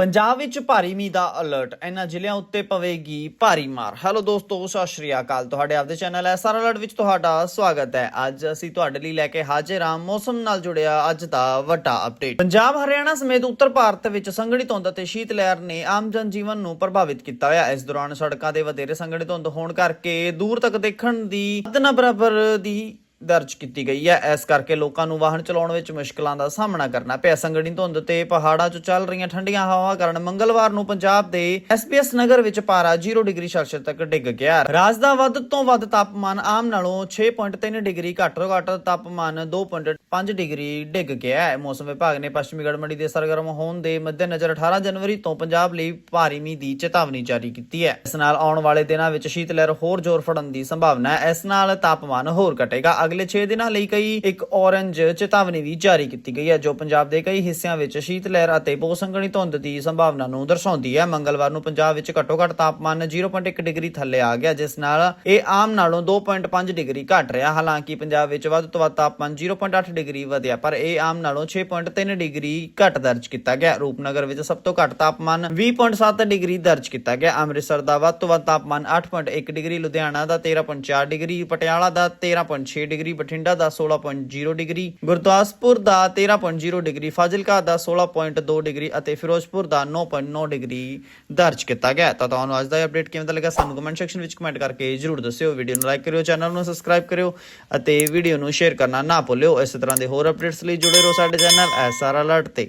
ਪੰਜਾਬ ਵਿੱਚ ਭਾਰੀ ਮੀਂਹ ਦਾ ਅਲਰਟ ਇਹਨਾਂ ਜ਼ਿਲ੍ਹਿਆਂ ਉੱਤੇ ਪਵੇਗੀ ਭਾਰੀ ਮਾਰ। ਹੈਲੋ ਦੋਸਤੋ, ਸਤਿ ਸ਼੍ਰੀ ਅਕਾਲ। ਤੁਹਾਡੇ ਆਪਦੇ ਚੈਨਲ ਐਸਆਰ ਅਲਰਟ ਵਿੱਚ ਤੁਹਾਡਾ ਸਵਾਗਤ ਹੈ। ਅੱਜ ਅਸੀਂ ਤੁਹਾਡੇ ਲਈ ਲੈ ਕੇ ਹਾਜ਼ਰ ਹਾਂ ਮੌਸਮ ਨਾਲ ਜੁੜਿਆ ਅੱਜ ਦਾ ਵੱਡਾ ਅਪਡੇਟ ਪੰਜਾਬ, ਹਰਿਆਣਾ ਸਮੇਤ ਉੱਤਰ ਭਾਰਤ ਵਿੱਚ ਸੰਘਣੀ ਧੁੰਦ ਅਤੇ ਸ਼ੀਤ ਲਹਿਰ ਨੇ ਆਮ ਜਨ ਜੀਵਨ ਨੂੰ ਪ੍ਰਭਾਵਿਤ ਕੀਤਾ ਹੋਇਆ। ਇਸ ਦੌਰਾਨ ਸੜਕਾਂ ਦੇ ਵਧੇਰੇ ਸੰਘਣੀ ਧੁੰਦ ਹੋਣ ਕਰਕੇ ਦੂਰ ਤੱਕ ਦੇਖਣ ਦੀ ਹੱਦ ਨਾ ਬਰਾਬਰ ਦੀ ਦਰਜ ਕੀਤੀ ਗਈ ਹੈ। ਇਸ ਕਰਕੇ ਲੋਕਾਂ ਨੂੰ ਵਾਹਨ ਚਲਾਉਣ ਵਿੱਚ ਮੁਸ਼ਕਲਾਂ ਦਾ ਸਾਹਮਣਾ ਕਰਨਾ ਪਿਆ। ਸੰਗਣੀ ਧੁੰਦ ਤੇ ਪਹਾੜਾਂ 'ਚ ਚੱਲ ਰਹੀਆਂ ਠੰਡੀਆਂ ਹਵਾਵਾਂ ਕਾਰਨ ਮੰਗਲਵਾਰ ਨੂੰ ਪੰਜਾਬ ਦੇ ਐਸਪੀਐਸ ਨਗਰ ਵਿੱਚ ਪਾਰਾ 0 ਡਿਗਰੀ ਸੈਲਸੀਅਸ ਤੱਕ ਡਿੱਗ ਗਿਆ। ਰਾਜ ਦਾ ਵੱਧ ਤੋਂ ਵੱਧ ਤਾਪਮਾਨ ਆਮ ਨਾਲੋਂ 6.3 ਡਿਗਰੀ ਘੱਟ ਤੋਂ ਘੱਟ ਤਾਪਮਾਨ 2.5 ਡਿਗਰੀ ਡਿੱਗ ਗਿਆ ਹੈ। ਮੌਸਮ ਵਿਭਾਗ ਨੇ ਪੱਛਮੀ ਗੜਮੜੀ ਦੇ ਸਰਗਰਮ ਹੋਣ ਦੇ ਮੱਦੇਨਜ਼ਰ 18 ਜਨਵਰੀ ਤੋਂ ਪੰਜਾਬ ਲਈ ਭਾਰੀ ਮੀਂਹ ਦੀ ਚੇਤਾਵਨੀ ਜਾਰੀ ਕੀਤੀ ਹੈ। ਇਸ ਨਾਲ ਆਉਣ ਵਾਲੇ ਦਿਨਾਂ ਵਿੱਚ ਸ਼ੀਤ ਲਹਿਰ ਹੋਰ ਜ਼ੋਰ ਫੜਨ ਦੀ ਸੰਭਾਵਨਾ ਹੈ। ਇਸ ਨਾਲ ਤਾਪਮਾਨ ਹੋਰ ਘਟੇਗਾ। ਅਗਲੇ 6 ਦਿਨਾਂ ਲਈ ਕਈ ਇੱਕ ਔਰੰਜ ਚੇਤਾਵਨੀ ਵੀ ਜਾਰੀ ਕੀਤੀ ਗਈ ਹੈ, ਜੋ ਪੰਜਾਬ ਦੇ ਕਈ ਹਿੱਸਿਆਂ ਵਿੱਚ ਸ਼ੀਤ ਲਹਿਰ ਅਤੇ ਬਹੁਤ ਧੁੰਦ ਦੀ ਸੰਭਾਵਨਾ ਨੂੰ ਦਰਸਾਉਂਦੀ ਹੈ। ਮੰਗਲਵਾਰ ਨੂੰ ਪੰਜਾਬ ਵਿੱਚ ਘੱਟੋ ਘੱਟ ਤਾਪਮਾਨ 0.1 ਡਿਗਰੀ ਥੱਲੇ ਆ ਗਿਆ, ਜਿਸ ਨਾਲ ਇਹ ਆਮ ਨਾਲੋਂ 2.5 ਡਿਗਰੀ ਘਟ ਰਿਹਾ ਹਾਲਾਂਕਿ ਪੰਜਾਬ ਵਿੱਚ ਵੱਧ ਤੋਂ ਵੱਧ ਤਾਪਮਾਨ 0.8 ਡਿਗਰੀ ਵਧਿਆ, ਪਰ ਇਹ ਆਮ ਨਾਲੋਂ 6.3 ਡਿਗਰੀ ਘੱਟ ਦਰਜ ਕੀਤਾ ਗਿਆ। ਰੂਪਨਗਰ ਵਿੱਚ ਸਭ ਤੋਂ ਘੱਟ ਤਾਪਮਾਨ 20.7 ਡਿਗਰੀ ਦਰਜ ਕੀਤਾ ਗਿਆ। ਅੰਮ੍ਰਿਤਸਰ ਦਾ ਵੱਧ ਤੋਂ ਵੱਧ ਤਾਪਮਾਨ 8.1 ਡਿਗਰੀ, ਲੁਧਿਆਣਾ ਦਾ 13.4 ਡਿਗਰੀ, ਪਟਿਆਲਾ ਦਾ 13.6 ਡਿਗਰੀ, ਬਠਿੰਡਾ ਦਾ 16.0 ਡਿਗਰੀ, ਗੁਰਦਾਸਪੁਰ ਦਾ 13.0 ਡਿਗਰੀ, ਫਾਜ਼ਿਲਕਾ ਦਾ 16.2 ਡਿਗਰੀ ਅਤੇ ਫਿਰੋਜ਼ਪੁਰ ਦਾ 9.9 ਡਿਗਰੀ ਦਰਜ ਕੀਤਾ ਗਿਆ ਤਾਂ ਤੁਹਾਨੂੰ ਅੱਜ ਦਾ ਅਪਡੇਟ ਕਿਵੇਂ ਦਾ ਲੱਗਾ ਸਾਨੂੰ ਕਮੈਂਟ ਸੈਕਸ਼ਨ ਵਿੱਚ ਕਮੈਂਟ ਕਰਕੇ ਜਰੂਰ ਦੱਸਿਓ। ਵੀਡੀਓ ਨੂੰ ਲਾਈਕ ਕਰਿਓ ਚੈਨਲ ਨੂੰ ਸਬਸਕ੍ਰਾਈਬ ਕਰਿਓ ਅਤੇ ਵੀਡੀਓ ਨੂੰ ਸ਼ੇਅਰ ਕਰਨਾ ਨਾ ਭੁੱਲਿਓ। ਇਸੇ ਤਰ੍ਹਾਂ ਦੇ ਹੋਰ ਅਪਡੇਟਸ ਲਈ ਜੁੜੇ ਰਹੋ ਸਾਡੇ ਚੈਨਲ ਐਸਆਰ ਅਲਰਟ ਤੇ।